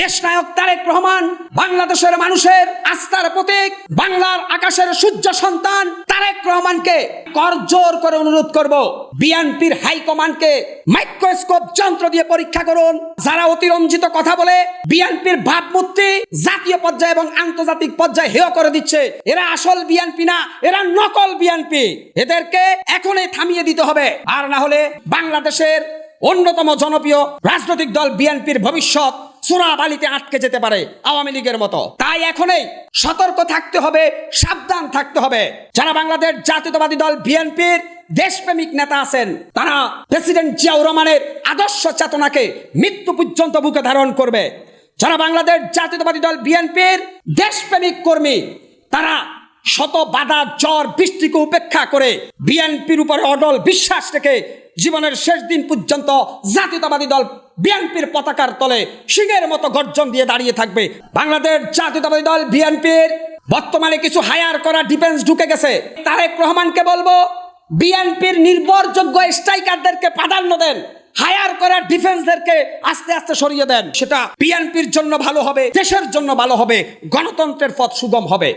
দেশনায়ক তারেক রহমান, বাংলাদেশের মানুষের আস্থার প্রতীক, বাংলার আকাশের সূর্য সন্তান তারেক রহমানকে করজোর করে অনুরোধ করব। বিএনপির হাইকমান্ডকে মাইক্রোস্কোপ যন্ত্র দিয়ে পরীক্ষা করুন। যারা অতিরঞ্জিত কথা বলে, বিএনপির ভাবমূর্তি জাতীয় পর্যায়ে এবং আন্তর্জাতিক পর্যায়ে হেয় করে দিচ্ছে। এরা আসল বিএনপি না, এরা নকল বিএনপি। এদেরকে এখনই থামিয়ে দিতে হবে। আর না হলে বাংলাদেশের অন্যতম জনপ্রিয় রাজনৈতিক দল বিএনপির ভবিষ্যৎ সুরাবালিতে আটকে যেতে পারে আওয়ামী লীগের মতো। তাই এখনই সতর্ক থাকতে হবে, সাবধান থাকতে হবে। যারা বাংলাদেশ জাতীয়তাবাদী দল, বিএনপির দেশপ্রেমিক নেতা আছেন, তারা প্রেসিডেন্ট জিয়াউর রহমানের আদর্শ চেতনাকে মৃত্যু পর্যন্ত বুকে ধারণ করবে। যারা বাংলাদেশ জাতীয়তাবাদী দল, বিএনপির দেশপ্রেমিক কর্মী, তারা শত বাধা, জ্বর, বৃষ্টিকে উপেক্ষা করে বিএনপির উপরে অটল বিশ্বাস রেখে জীবনের শেষ দিন পর্যন্ত জাতীয়তাবাদী দল বিএনপির পতাকার তলে সিংহের মতো গর্জন দিয়ে দাঁড়িয়ে থাকবে বাংলাদেশ জাতীয়তাবাদী দল বিএনপির। বর্তমানে কিছু হায়ার করা ডিফেন্স ঢুকে গেছে। তারেক রহমানকে বলব, বিএনপির নির্ভরযোগ্য স্ট্রাইকারদেরকে প্রাধান্য দেন। হায়ার করা ডিফেন্সদেরকে আস্তে আস্তে সরিয়ে দেন। সেটা বিএনপির জন্য ভালো হবে, দেশের জন্য ভালো হবে, গণতন্ত্রের পথ সুগম হবে।